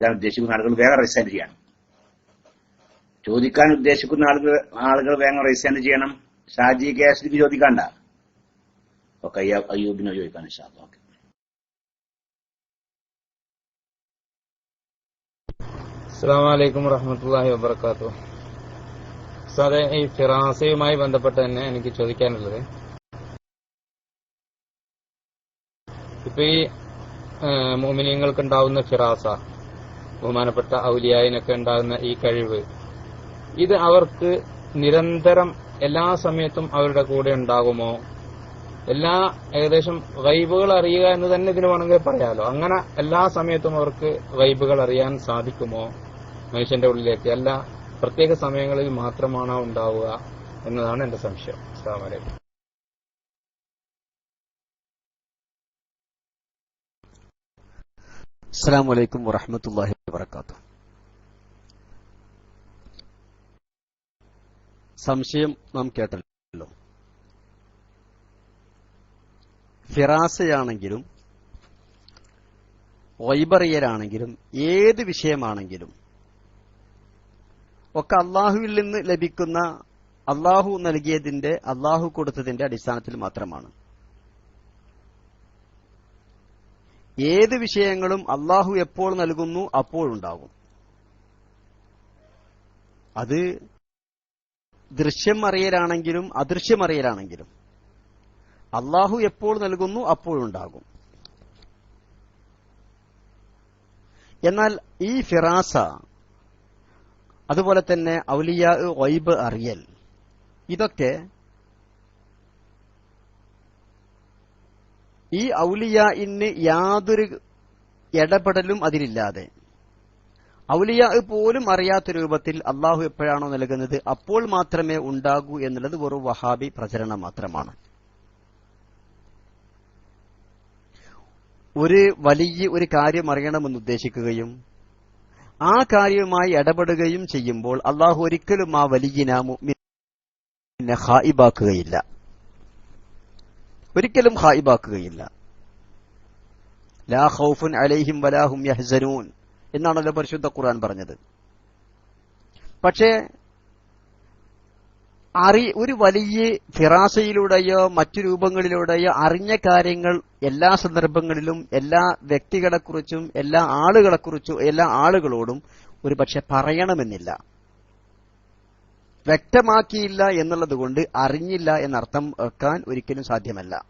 ഉദ്ദേശിക്കുന്ന ആളുകൾ വേഗം റിസൈൻ ചെയ്യണം. ചോദിക്കാൻ ഉദ്ദേശിക്കുന്ന ആളുകൾ ആളുകൾ വേഗം റിസൈൻ ചെയ്യണം. ഷാജി കേസിലേക്ക് ചോദിക്കണ്ട. ഓക്കെ അയ്യൂബിനോ ചോദിക്കാൻ ഷാ ഓക്കെ. അസ്സാം വറഹമത്തല്ലാഹി വബർക്കാത്തു സാറേ ഈ ഫിറാസയുമായി ബന്ധപ്പെട്ട് തന്നെ എനിക്ക് ചോദിക്കാനുള്ളത്. ഇപ്പൊ ഈ മോമിനിയങ്ങൾക്ക് ഉണ്ടാവുന്ന ഫിറാസ ബഹുമാനപ്പെട്ട ഔലിയായിനൊക്കെ ഉണ്ടാകുന്ന ഈ കഴിവ്. ഇത് അവർക്ക് നിരന്തരം എല്ലാ സമയത്തും അവരുടെ കൂടെ ഉണ്ടാകുമോ? എല്ലാ ഏകദേശം വൈബുകൾ അറിയുക എന്ന് തന്നെ ഇതിന് വേണമെങ്കിൽ പറയാലോ. അങ്ങനെ എല്ലാ സമയത്തും അവർക്ക് വൈബുകൾ അറിയാൻ സാധിക്കുമോ? മനുഷ്യന്റെ ഉള്ളിലേക്ക് അല്ല പ്രത്യേക സമയങ്ങളിൽ മാത്രമാണോ ഉണ്ടാവുക എന്നതാണ് എന്റെ സംശയം. അസ്സാം വലൈക്കും അസ്സാം വലൈക്കും വറഹമത്തല്ലാഹി വാത്തു സംശയം നാം കേട്ടല്ലോ. ഫിറാസയാണെങ്കിലും വൈബറിയലാണെങ്കിലും ഏത് വിഷയമാണെങ്കിലും ഒക്കെ അള്ളാഹുവിൽ നിന്ന് ലഭിക്കുന്ന അള്ളാഹു നൽകിയതിന്റെ അള്ളാഹു കൊടുത്തതിന്റെ അടിസ്ഥാനത്തിൽ മാത്രമാണ്. ഏത് വിഷയങ്ങളും അള്ളാഹു എപ്പോൾ നൽകുന്നു അപ്പോഴുണ്ടാകും അത് ദൃശ്യം അറിയലാണെങ്കിലും അദൃശ്യം അറിയലാണെങ്കിലും അള്ളാഹു എപ്പോൾ നൽകുന്നു അപ്പോഴുണ്ടാകും എന്നാൽ ഈ ഫിറാസ അതുപോലെ തന്നെ ഔലിയ വൈബ് അറിയൽ ഇതൊക്കെ ഈ ഔലിയ ഇന്ന് യാതൊരു ഇടപെടലും അതിലില്ലാതെ. ഔലിയ പോലും അറിയാത്ത രൂപത്തിൽ അള്ളാഹു എപ്പോഴാണോ നൽകുന്നത് അപ്പോൾ മാത്രമേ ഉണ്ടാകൂ എന്നുള്ളത് വെറും വഹാബി പ്രചരണം മാത്രമാണ്. ഒരു വലിയ ഒരു കാര്യം അറിയണമെന്ന് ഉദ്ദേശിക്കുകയും ആ കാര്യവുമായി ഇടപെടുകയും ചെയ്യുമ്പോൾ അള്ളാഹു ഒരിക്കലും ആ വലിയ ഹായിബാക്കുകയില്ല ഒരിക്കലും ഹായിബാക്കുകയില്ല ലാ ഖൗഫുൻ അലൈഹിം വലാഹും യഹ്സനൂൻ എന്നാണല്ലോ പരിശുദ്ധ ഖുർആൻ പറഞ്ഞത്. പക്ഷേ അറി ഒരു വലിയ ഫിറാസയിലൂടെയോ മറ്റു രൂപങ്ങളിലൂടെയോ അറിഞ്ഞ കാര്യങ്ങൾ എല്ലാ സന്ദർഭങ്ങളിലും എല്ലാ വ്യക്തികളെക്കുറിച്ചും എല്ലാ ആളുകളെക്കുറിച്ചും എല്ലാ ആളുകളോടും ഒരു പക്ഷെ പറയണമെന്നില്ല. വ്യക്തമാക്കിയില്ല എന്നുള്ളത് കൊണ്ട് അറിഞ്ഞില്ല എന്നർത്ഥം വെക്കാൻ ഒരിക്കലും സാധ്യമല്ല.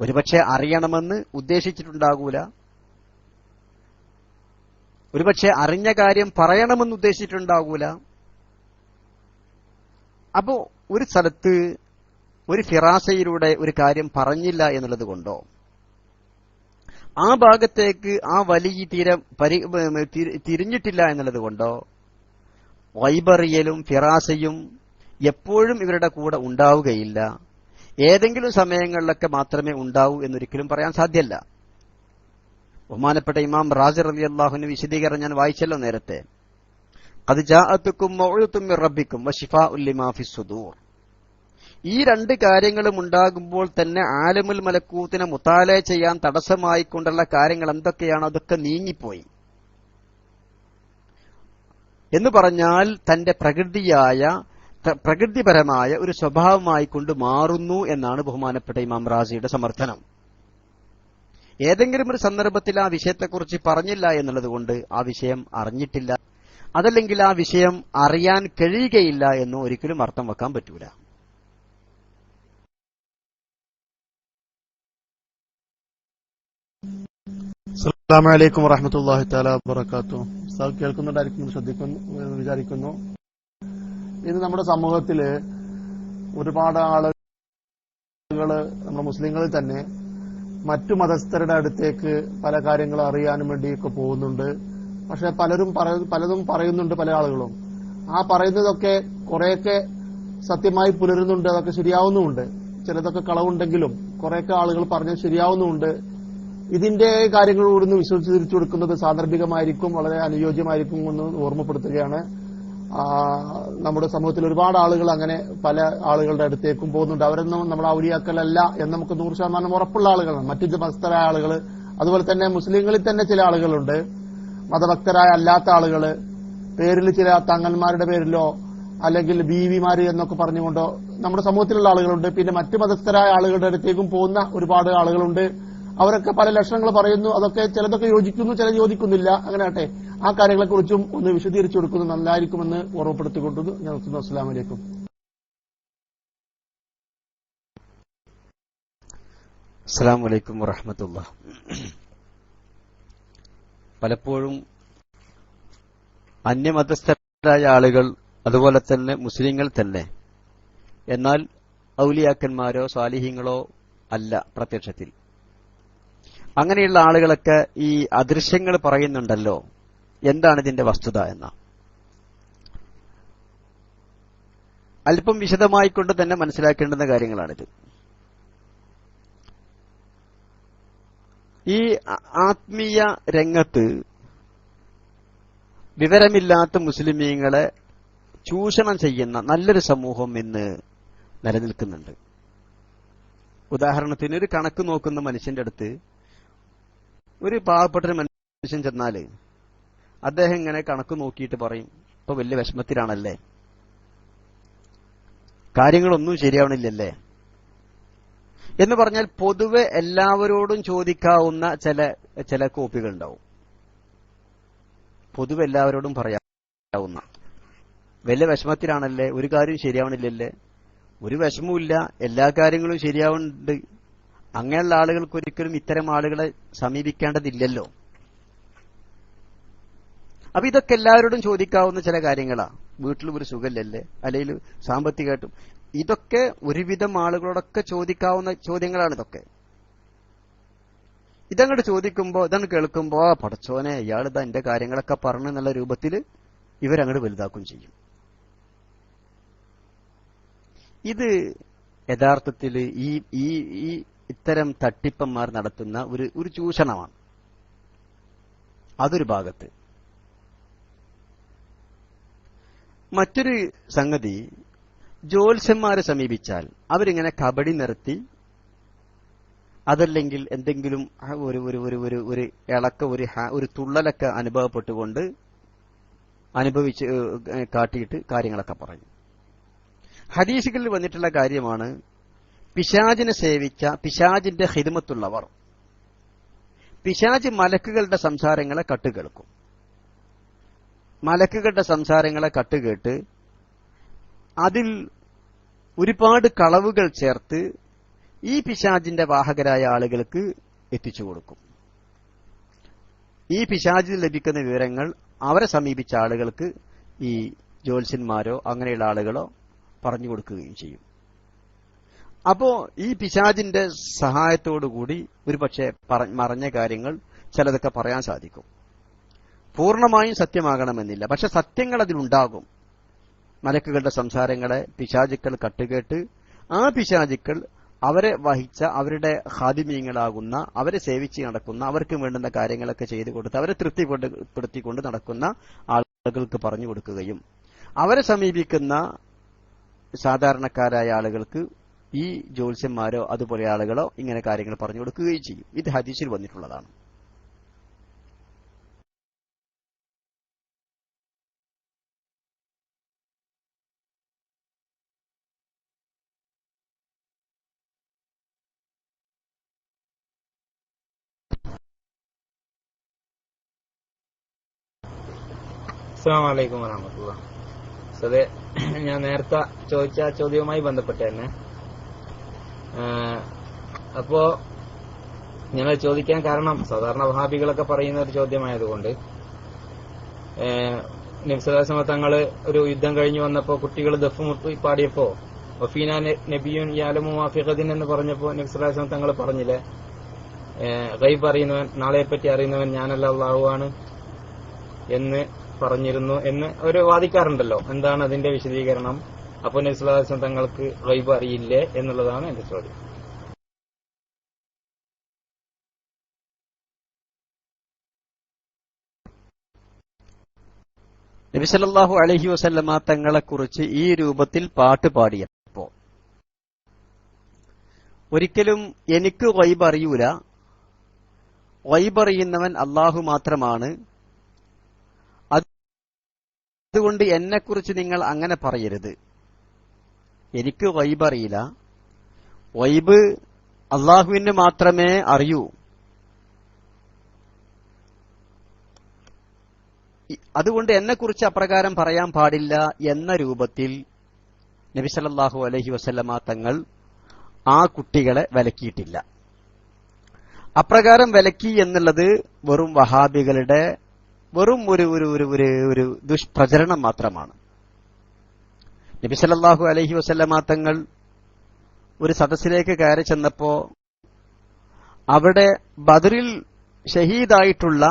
ഒരുപക്ഷെ അറിയണമെന്ന് ഉദ്ദേശിച്ചിട്ടുണ്ടാകൂല. ഒരുപക്ഷെ അറിഞ്ഞ കാര്യം പറയണമെന്ന് ഉദ്ദേശിച്ചിട്ടുണ്ടാകൂല. അപ്പോ ഒരു സ്ഥലത്ത് ഒരു ഫിറാസയിലൂടെ ഒരു കാര്യം പറഞ്ഞില്ല എന്നുള്ളത് കൊണ്ടോ? ആ ഭാഗത്തേക്ക് ആ വലിയ തീരം തിരിഞ്ഞിട്ടില്ല എന്നുള്ളത് കൊണ്ടോ? വൈബറിയലും ഫിറാസയും എപ്പോഴും ഇവരുടെ കൂടെ ഉണ്ടാവുകയില്ല. ഏതെങ്കിലും സമയങ്ങളിലൊക്കെ മാത്രമേ ഉണ്ടാവൂ എന്നൊരിക്കലും പറയാൻ സാധ്യല്ല. ബഹുമാനപ്പെട്ട ഇമാം റാജി അലി അള്ളാഹുവിന് വിശദീകരണം ഞാൻ വായിച്ചല്ലോ നേരത്തെ. അത് ജാഅത്തുക്കും മൊഴുത്തും റബ്ബിക്കും വഷിഫാ ഉല്ലിമാഫി സുദൂർ ഈ രണ്ട് കാര്യങ്ങളും ഉണ്ടാകുമ്പോൾ തന്നെ ആലമുൽ മലക്കൂത്തിനെ മുത്താലയ ചെയ്യാൻ തടസ്സമായിക്കൊണ്ടുള്ള കാര്യങ്ങൾ എന്തൊക്കെയാണോ അതൊക്കെ നീങ്ങിപ്പോയി. എന്ന് പറഞ്ഞാൽ തന്റെ പ്രകൃതിയായ പ്രകൃതിപരമായ ഒരു സ്വഭാവമായി കൊണ്ട് മാറുന്നു എന്നാണ് ബഹുമാനപ്പെട്ട ഇമാം റാസിയുടെ സമർത്ഥനം. ഏതെങ്കിലും ഒരു സന്ദർഭത്തിൽ ആ വിഷയത്തെക്കുറിച്ച് പറഞ്ഞില്ല എന്നുള്ളത് കൊണ്ട് ആ വിഷയം അറിഞ്ഞിട്ടില്ല. അതല്ലെങ്കിൽ ആ വിഷയം അറിയാൻ കഴിയുകയില്ല എന്ന് ഒരിക്കലും അർത്ഥം വെക്കാൻ പറ്റൂല. അസ്സലാമലൈക്കും വറഹമത്തല്ലാഹി താല വബർക്കാത്തു സാർ കേൾക്കുന്നുണ്ടായിരിക്കും ശ്രദ്ധിക്കുന്നു വിചാരിക്കുന്നു. ഇന്ന് നമ്മുടെ സമൂഹത്തിൽ ഒരുപാട് ആളുകൾ നമ്മുടെ മുസ്ലിങ്ങളിൽ തന്നെ മറ്റു മതസ്ഥരുടെ അടുത്തേക്ക് പല കാര്യങ്ങൾ അറിയാനും വേണ്ടിയൊക്കെ പോകുന്നുണ്ട്. പക്ഷെ പലരും പലതും പറയുന്നുണ്ട് പല ആളുകളും. ആ പറയുന്നതൊക്കെ കുറെയൊക്കെ സത്യമായി പുലരുന്നുണ്ട് അതൊക്കെ ശരിയാവുന്നുമുണ്ട്. ചിലതൊക്കെ കളവുണ്ടെങ്കിലും കുറെയൊക്കെ ആളുകൾ പറഞ്ഞത് ശരിയാവുന്നുമുണ്ട്. ഇതിന്റെ കാര്യങ്ങൾ കൂടുന്ന് വിശ്വസിച്ച് തിരിച്ചു കൊടുക്കുന്നത് സാന്ദർഭികമായിരിക്കും വളരെ അനുയോജ്യമായിരിക്കും എന്ന് ഓർമ്മപ്പെടുത്തുകയാണ്. നമ്മുടെ സമൂഹത്തിൽ ഒരുപാട് ആളുകൾ അങ്ങനെ പല ആളുകളുടെ അടുത്തേക്കും പോകുന്നുണ്ട്. അവരൊന്നും നമ്മൾ ഔരിയാക്കലല്ല എന്ന് നമുക്ക് നൂറ് ശതമാനം ഉറപ്പുള്ള ആളുകളാണ്. മറ്റു മതസ്ഥരായ ആളുകൾ അതുപോലെ തന്നെ മുസ്ലിങ്ങളിൽ തന്നെ ചില ആളുകളുണ്ട്. മതഭക്തരായ അല്ലാത്ത ആളുകൾ പേരിൽ ചില തങ്ങന്മാരുടെ പേരിലോ അല്ലെങ്കിൽ ബീവിമാര് എന്നൊക്കെ പറഞ്ഞുകൊണ്ടോ നമ്മുടെ സമൂഹത്തിലുള്ള ആളുകളുണ്ട്. പിന്നെ മറ്റു മതസ്ഥരായ ആളുകളുടെ അടുത്തേക്കും പോകുന്ന ഒരുപാട് ആളുകളുണ്ട്. അവരൊക്കെ പല ലക്ഷണങ്ങൾ പറയുന്നു അതൊക്കെ ചിലതൊക്കെ യോജിക്കുന്നു ചില യോജിക്കുന്നില്ല. അങ്ങനെ ആട്ടെ ആ കാര്യങ്ങളെക്കുറിച്ചും ഒന്ന് വിശദീകരിച്ചു കൊടുക്കുന്നത് നന്നായിരിക്കുമെന്ന് ഓർമ്മപ്പെടുത്തിക്കൊണ്ടു ഞാൻ നിർത്തുന്നു. അസ്സാം വലൈക്കും അസ്സാം വലൈക്കും വറഹമത്തുള്ള പലപ്പോഴും അന്യമതസ്ഥരായ ആളുകൾ അതുപോലെ തന്നെ മുസ്ലിങ്ങൾ തന്നെ. എന്നാൽ ഔലിയാക്കന്മാരോ സ്വാലിഹ്യങ്ങളോ അല്ല പ്രത്യക്ഷത്തിൽ. അങ്ങനെയുള്ള ആളുകളൊക്കെ ഈ അദൃശ്യങ്ങൾ പറയുന്നുണ്ടല്ലോ. എന്താണ് ഇതിന്റെ വസ്തുത എന്ന. അല്പം വിശദമായിക്കൊണ്ട് തന്നെ മനസ്സിലാക്കേണ്ടുന്ന കാര്യങ്ങളാണിത്. ഈ ആത്മീയ രംഗത്ത് വിവരമില്ലാത്ത മുസ്ലിമീങ്ങളെ ചൂഷണം ചെയ്യുന്ന നല്ലൊരു സമൂഹം ഇന്ന് നിലനിൽക്കുന്നുണ്ട്. ഉദാഹരണത്തിന് ഒരു കണക്ക് നോക്കുന്ന മനുഷ്യന്റെ അടുത്ത് ഒരു പാവപ്പെട്ടൊരു മനുഷ്യൻ ചെന്നാൽ അദ്ദേഹം ഇങ്ങനെ കണക്ക് നോക്കിയിട്ട് പറയും ഇപ്പൊ വലിയ വിഷമത്തിലാണല്ലേ? കാര്യങ്ങളൊന്നും ശരിയാവണില്ലല്ലേ? എന്ന് പറഞ്ഞാൽ പൊതുവെ എല്ലാവരോടും ചോദിക്കാവുന്ന ചില ചില കോപ്പികൾ ഉണ്ടാവും. പൊതുവെ എല്ലാവരോടും പറയാവുന്ന. വലിയ വിഷമത്തിലാണല്ലേ? ഒരു കാര്യം ശരിയാവണില്ലല്ലേ? ഒരു വിഷമവും എല്ലാ കാര്യങ്ങളും ശരിയാവുന്നുണ്ട്. അങ്ങനെയുള്ള ആളുകൾക്ക് ഒരിക്കലും ഇത്തരം ആളുകളെ സമീപിക്കേണ്ടതില്ലല്ലോ. അപ്പൊ ഇതൊക്കെ എല്ലാവരോടും ചോദിക്കാവുന്ന ചില കാര്യങ്ങളാ. വീട്ടിലും ഒരു സുഖമില്ലല്ലേ? അല്ലെങ്കിൽ സാമ്പത്തികമായിട്ടും. ഇതൊക്കെ ഒരുവിധം ആളുകളോടൊക്കെ ചോദിക്കാവുന്ന ചോദ്യങ്ങളാണ് ഇതൊക്കെ. ഇതങ്ങോട്ട് ചോദിക്കുമ്പോ ഇതങ്ങ് കേൾക്കുമ്പോ ആ പടച്ചോനെ ഇയാൾ ഇതാ എന്റെ കാര്യങ്ങളൊക്കെ പറഞ്ഞു എന്നുള്ള രൂപത്തിൽ ഇവരങ്ങോട്ട് വലുതാക്കും ചെയ്യും. ഇത് യഥാർത്ഥത്തിൽ ഈ ഈ ഇത്തരം തട്ടിപ്പന്മാർ നടത്തുന്ന ഒരു ഒരു ചൂഷണമാണ്. അതൊരു ഭാഗത്ത്. മറ്റൊരു സംഗതി ജ്യോത്സ്യന്മാരെ സമീപിച്ചാൽ അവരിങ്ങനെ കബഡി നിർത്തി അതല്ലെങ്കിൽ എന്തെങ്കിലും ഒരു ഒരു ഒരു ഒരു ഒരു ഇളക്ക ഒരു ഒരു തുള്ളലൊക്കെ അനുഭവപ്പെട്ടുകൊണ്ട് അനുഭവിച്ച് കാട്ടിയിട്ട് കാര്യങ്ങളൊക്കെ പറഞ്ഞു. ഹദീസുകളിൽ വന്നിട്ടുള്ള കാര്യമാണ് പിശാജിനെ സേവിച്ച പിശാജിന്റെ ഹിദ്മത്തുള്ളവർ പിശാജ് മലക്കുകളുടെ സംസാരങ്ങളെ കട്ടുകേൾക്കും. മലക്കുകളുടെ സംസാരങ്ങളെ കട്ടുകേട്ട് അതിൽ ഒരുപാട് കളവുകൾ ചേർത്ത് ഈ പിശാജിന്റെ വാഹകരായ ആളുകൾക്ക് എത്തിച്ചു കൊടുക്കും. ഈ പിശാജിൽ ലഭിക്കുന്ന വിവരങ്ങൾ അവരെ സമീപിച്ച ആളുകൾക്ക് ഈ ജ്യോത്സ്യന്മാരോ അങ്ങനെയുള്ള ആളുകളോ പറഞ്ഞു കൊടുക്കുകയും ചെയ്യും. അപ്പോ ഈ പിശാജിന്റെ സഹായത്തോടുകൂടി ഒരുപക്ഷെ മറഞ്ഞ കാര്യങ്ങൾ ചിലതൊക്കെ പറയാൻ സാധിക്കും. പൂർണമായും സത്യമാകണമെന്നില്ല. പക്ഷെ സത്യങ്ങൾ അതിലുണ്ടാകും. മലക്കുകളുടെ സംസാരങ്ങളെ പിശാചുക്കൾ കട്ടുകേട്ട് ആ പിശാചുക്കൾ അവരെ വഹിച്ച അവരുടെ ഹാദിമീങ്ങളാകുന്ന അവരെ സേവിച്ച് നടക്കുന്ന അവർക്ക് വേണ്ടുന്ന കാര്യങ്ങളൊക്കെ ചെയ്തു കൊടുത്ത് അവരെ തൃപ്തിപ്പെടുത്തിക്കൊണ്ട് നടക്കുന്ന ആളുകൾക്ക് പറഞ്ഞു കൊടുക്കുകയും അവരെ സമീപിക്കുന്ന സാധാരണക്കാരായ ആളുകൾക്ക് ഈ ജ്യോത്സ്യന്മാരോ അതുപോലെ ആളുകളോ ഇങ്ങനെ കാര്യങ്ങൾ പറഞ്ഞു കൊടുക്കുകയും ചെയ്യും. ഇത് ഹദീസിൽ വന്നിട്ടുള്ളതാണ്. അസ്സാം വലൈക്കും വറഹമത്തുള്ള സതെ ഞാൻ നേരത്തെ ചോദിച്ച ചോദ്യവുമായി ബന്ധപ്പെട്ട് തന്നെ അപ്പോ ഞങ്ങൾ ചോദിക്കാൻ കാരണം സാധാരണ വഹാബികളൊക്കെ പറയുന്ന ഒരു ചോദ്യമായതുകൊണ്ട് നബ്സലാസമ തങ്ങൾ ഒരു യുദ്ധം കഴിഞ്ഞു വന്നപ്പോ കുട്ടികൾ ദഫ് മുട്ടി പാടിയപ്പോ വഫീന നബിയുൻ യാലമു മാഫിഖദിൻ എന്ന് പറഞ്ഞപ്പോ നബ്സലാസമ തങ്ങൾ പറഞ്ഞില്ലേ ഗൈബ് അറിയുന്നവൻ നാളെ പറ്റി അറിയുന്നവൻ ഞാനല്ല അള്ളാഹുവാണ് എന്ന് പറഞ്ഞിരുന്നു എന്ന് ഒരു വാദിക്കാറുണ്ടല്ലോ. എന്താണ് അതിന്റെ വിശദീകരണം? അപ്പൊ നബ്സുലാസം തങ്ങൾക്ക് റൈബ് അറിയില്ലേ എന്നുള്ളതാണ് എന്റെ ചോദ്യം. നബിസലല്ലാഹു അലഹി വസല്ലമ തങ്ങളെക്കുറിച്ച് ഈ രൂപത്തിൽ പാട്ട് പാടിയപ്പോ ഒരിക്കലും എനിക്ക് വൈബ് അറിയൂല. വൈബ് അറിയുന്നവൻ അള്ളാഹു മാത്രമാണ്. അതുകൊണ്ട് എന്നെക്കുറിച്ച് നിങ്ങൾ അങ്ങനെ പറയരുത്. എനിക്ക് വൈബ് അറിയില്ല. വൈബ് അള്ളാഹുവിന് മാത്രമേ അറിയൂ. അതുകൊണ്ട് എന്നെക്കുറിച്ച് അപ്രകാരം പറയാൻ പാടില്ല എന്ന രൂപത്തിൽ നബിസലല്ലാഹു അലഹി വസല്ലമ തങ്ങൾ ആ കുട്ടികളെ വിലക്കിയിട്ടില്ല. അപ്രകാരം വിലക്കി എന്നുള്ളത് വെറും വഹാബികളുടെ വെറും ഒരു ഒരു ഒരു ഒരു ദുഷ്പ്രചരണം മാത്രമാണ്. നബിസലല്ലാഹു അലഹി തങ്ങൾ ഒരു സദസ്സിലേക്ക് കയറി ചെന്നപ്പോ അവിടെ ബദറിൽ ഷഹീദായിട്ടുള്ള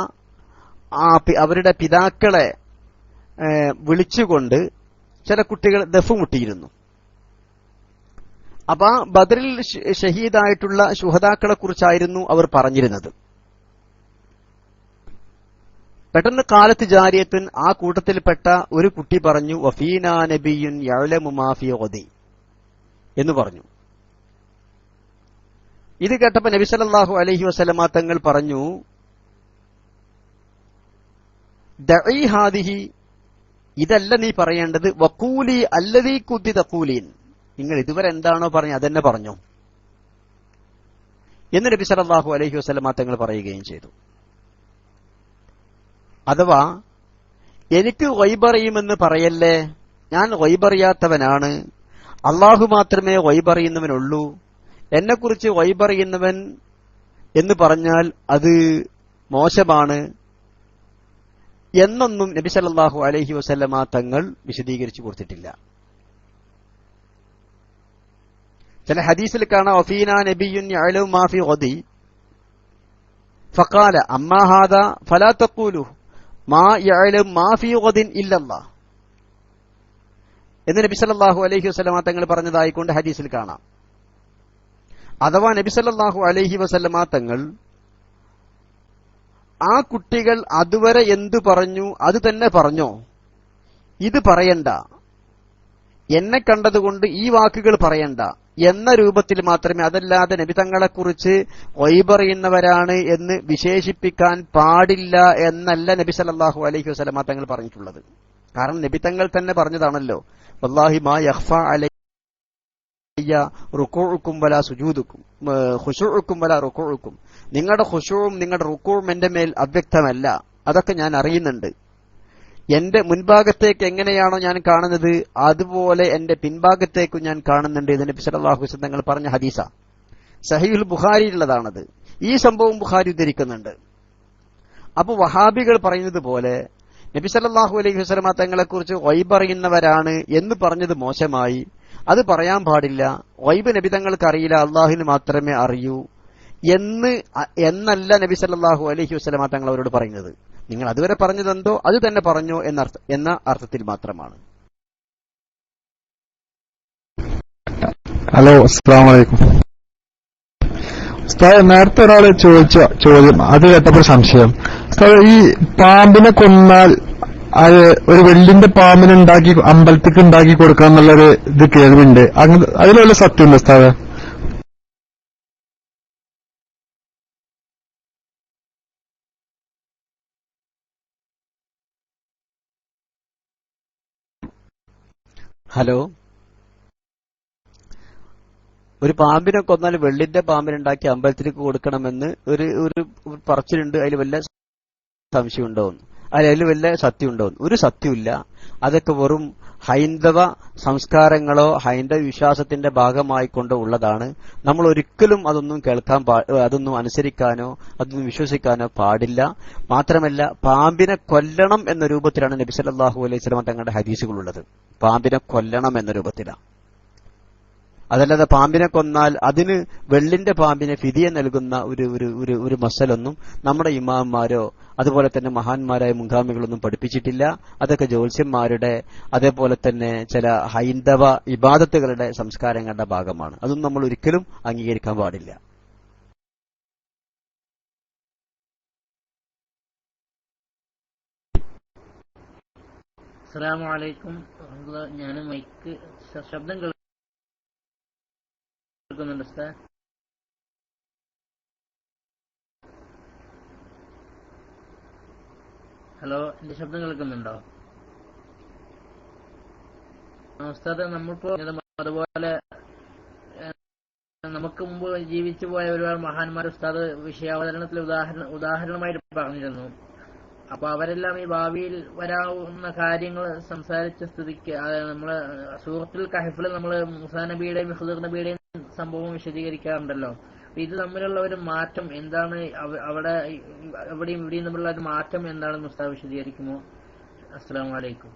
അവരുടെ പിതാക്കളെ വിളിച്ചുകൊണ്ട് ചില കുട്ടികൾ ദഫ് മുട്ടിയിരുന്നു. അപ്പൊ ബദറിൽ ഷഹീദായിട്ടുള്ള ശുഹതാക്കളെ കുറിച്ചായിരുന്നു അവർ പറഞ്ഞിരുന്നത്. പെട്ടെന്ന് കാലത്ത് ജാരിയത്തുൻ ആ കൂട്ടത്തിൽപ്പെട്ട ഒരു കുട്ടി പറഞ്ഞു വഫീന നബിയുൻ യഅലമുമാഫി ഓതി എന്ന് പറഞ്ഞു. ഇത് കേട്ടപ്പോ നബി സല്ലല്ലാഹു അലൈഹി വസല്ലമ തങ്ങൾ പറഞ്ഞു ഹാദിഹി ഇതല്ല നീ പറയേണ്ടത് വക്കൂലി അല്ലതീ കുത്തി തക്കൂലീൻ നിങ്ങൾ ഇതുവരെ എന്താണോ പറഞ്ഞു അതെന്നെ പറഞ്ഞു? എന്ന് നബി സല്ലല്ലാഹു അലൈഹി വസല്ലമ തങ്ങൾ പറയുകയും ചെയ്തു. അഥവാ എനിക്ക് വൈബറിയുമെന്ന് പറയല്ലേ? ഞാൻ വൈബറിയാത്തവനാണ് അള്ളാഹു മാത്രമേ വൈബറിയുന്നവനുള്ളൂ എന്നെക്കുറിച്ച് വൈബറിയുന്നവൻ എന്ന് പറഞ്ഞാൽ അത് മോശമാണ്. എന്നൊന്നും നബി സല്ലല്ലാഹു അലൈഹി വസല്ലമ തങ്ങൾ വിശദീകരിച്ചു കൊടുത്തിട്ടില്ല. ചില ഹദീസിൽ കാണാം ഒഫീന നബിയുൻ യഅലമു മാ ഫി ഗദി. ഫഖാല അമ്മാ ഹാദ ഫലാ തഖൂലു മാ മാ എന്ന് നബി സല്ലല്ലാഹു അലൈഹി വസല്ലമ തങ്ങൾ പറഞ്ഞതായിക്കൊണ്ട് ഹദീസിൽ കാണാം. അഥവാ നബി സല്ലല്ലാഹു അലൈഹി വസല്ലമ തങ്ങൾ ആ കുട്ടികൾ അതുവരെ എന്തു പറഞ്ഞു? അത് തന്നെ പറഞ്ഞോ? ഇത് പറയണ്ട. എന്നെ കണ്ടതുകൊണ്ട് ഈ വാക്കുകൾ പറയണ്ട. എന്ന രൂപത്തിൽ മാത്രമേ അതല്ലാതെ നബിതങ്ങളെക്കുറിച്ച് ഒയ്പറിയുന്നവരാണ് എന്ന് വിശേഷിപ്പിക്കാൻ പാടില്ല എന്നല്ല നബി സല്ലല്ലാഹു അലൈഹി വസല്ലമ തങ്ങൾ പറഞ്ഞിട്ടുള്ളത്. കാരണം നബി തങ്ങൾ തന്നെ പറഞ്ഞതാണല്ലോ. വല്ലാഹി മാ റുക്കൂഉക്കും വല സുജൂദുക്കും ഖുശൂഉക്കും വല റുക്കോഴുക്കും നിങ്ങളുടെ ഹുഷുവും നിങ്ങളുടെ റുക്കൂവും എന്റെ മേൽ അവ്യക്തമല്ല. അതൊക്കെ ഞാൻ അറിയുന്നുണ്ട്. എന്റെ മുൻഭാഗത്തേക്ക് എങ്ങനെയാണോ ഞാൻ കാണുന്നത് അതുപോലെ എന്റെ പിൻഭാഗത്തേക്കും ഞാൻ കാണുന്നുണ്ട് ഇതിന് വസല്ലം തങ്ങൾ പറഞ്ഞ ഹദീസ. സഹീഹുൽ ബുഖാരിയിലുള്ളതാണത് ഈ സംഭവം ബുഖാരി ഉദ്ധരിക്കുന്നുണ്ട്. അപ്പൊ വഹാബികൾ പറയുന്നത് പോലെ നബി സല്ലല്ലാഹു അലൈഹി വസ്ലമ തങ്ങളെ കുറിച്ച് വൈബറിയുന്നവരാണ് എന്ന് പറഞ്ഞത് മോശമായി. അത് പറയാൻ പാടില്ല. വൈബ് നബി തങ്ങൾക്ക് അറിയില്ല അള്ളാഹുവിന് മാത്രമേ അറിയൂ എന്ന് എന്നല്ല നബി സല്ലല്ലാഹു അലൈഹി വസ്ലമ തങ്ങൾ അവരോട് പറയുന്നത്. നിങ്ങൾ അതുവരെ പറഞ്ഞതെന്തോ അത് തന്നെ പറഞ്ഞോ എന്ന അർത്ഥത്തിൽ മാത്രമാണ്. ഹലോ അസ്സാം നേരത്തെ ഒരാൾ ചോദിച്ച ചോദ്യം അത് കേട്ടപ്പോൾ സംശയം. ഈ പാമ്പിനെ കൊന്നാൽ അത് ഒരു വെള്ളിന്റെ പാമ്പിനുണ്ടാക്കി അമ്പലത്തിക്ക് ഉണ്ടാക്കി കൊടുക്കുക എന്നുള്ളൊരു ഇത് കേൾവിണ്ട്. അങ്ങനെ അതിൽ വല്ല ഹലോ. ഒരു പാമ്പിനെ കൊന്നാൽ വെള്ളിന്റെ പാമ്പിനുണ്ടാക്കി അമ്പലത്തിലേക്ക് കൊടുക്കണമെന്ന് ഒരു ഒരു പറച്ചിലുണ്ട്. അതിൽ വല്ല സംശയം അല്ല അതിൽ വല്ല സത്യം ഉണ്ടോന്ന് ഒരു സത്യമില്ല അതൊക്കെ വെറും ഹൈന്ദവ സംസ്കാരങ്ങളോ ഹൈന്ദവ വിശ്വാസത്തിന്റെ ഭാഗമായിക്കൊണ്ടോ ഉള്ളതാണ്. നമ്മൾ ഒരിക്കലും അതൊന്നും കേൾക്കാൻ അതൊന്നും അനുസരിക്കാനോ അതൊന്നും വിശ്വസിക്കാനോ പാടില്ല. മാത്രമല്ല പാമ്പിനെ കൊല്ലണം എന്ന രൂപത്തിലാണ് നബി സല്ലല്ലാഹു അലൈഹി വസല്ലം തങ്ങളുടെ ഹദീസുകളുള്ളത്. പാമ്പിനെ കൊല്ലണം എന്ന രൂപത്തിലാണ്. അതല്ലാതെ പാമ്പിനെ കൊന്നാൽ അതിന് വെള്ളിന്റെ പാമ്പിനെ ഫിദിയ നൽകുന്ന ഒരു ഒരു ഒരു ഒരു മസലൊന്നും നമ്മുടെ ഇമാമാരോ അതുപോലെ തന്നെ മഹാന്മാരായ മുൻഗാമികളൊന്നും പഠിപ്പിച്ചിട്ടില്ല. അതൊക്കെ ജ്യോത്സ്യന്മാരുടെ അതേപോലെ തന്നെ ചില ഹൈന്ദവ ഇബാദത്തുകളുടെ സംസ്കാരങ്ങളുടെ ഭാഗമാണ്. അതും നമ്മൾ ഒരിക്കലും അംഗീകരിക്കാൻ പാടില്ല. ഞാൻ മൈക്ക് ശബ്ദം കേൾക്കുന്നുണ്ട് understand. ഹലോ എന്റെ ശബ്ദം കേൾക്കുന്നുണ്ടോ ഉസ്താദ് നമ്മളിപ്പോ അതുപോലെ നമുക്ക് മുമ്പ് ജീവിച്ചു പോയ ഒരുപാട് മഹാന്മാർ ഉസ്താദ് വിഷയാവതരണത്തിൽ ഉദാഹരണ ഉദാഹരണമായിട്ട് പറഞ്ഞിരുന്നു അപ്പൊ അവരെല്ലാം ഈ ഭാവിയിൽ വരാവുന്ന കാര്യങ്ങൾ സംസാരിച്ച സ്ഥിതിക്ക് നമ്മൾ സൂറത്തുൽ കഹഫിൽ നമ്മൾ മുസാ നബിയുടെയും മിഹുദർ നബിയുടെയും സംഭവം വിശദീകരിക്കാറുണ്ടല്ലോ. ഇത് തമ്മിലുള്ള ഒരു മാറ്റം എന്താണ്? അവിടെ എവിടെയും ഇവിടെയും തമ്മിലുള്ള ഒരു മാറ്റം എന്താണ് മുസ്താവ് വിശദീകരിക്കുമോ? അസ്സാം വലൈക്കും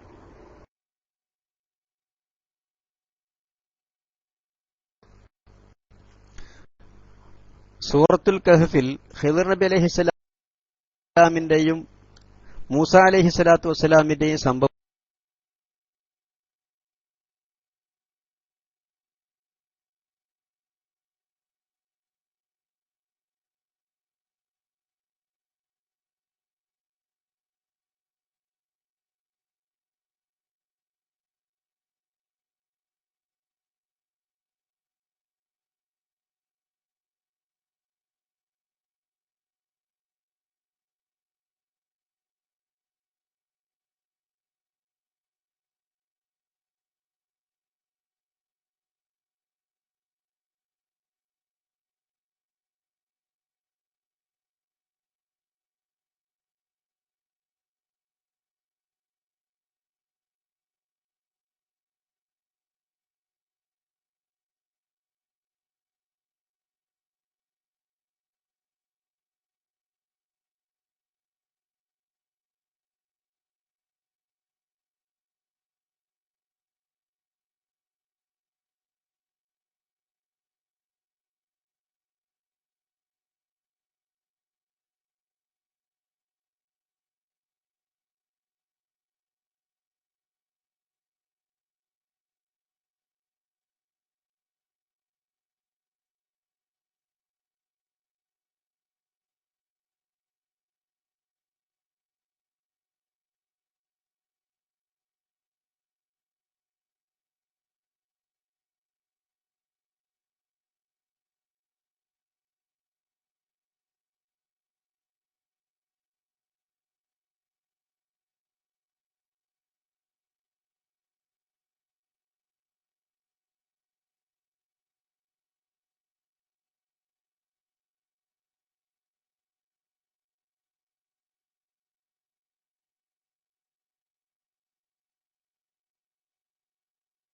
സൂറത്തുൽ കഹഫിൽ ഖിദർ നബി അലഹിസ്സലാമിന്റെയും മൂസ അലഹിസ്സലാത്തു വസ്സലാമിന്റെയും സംഭവം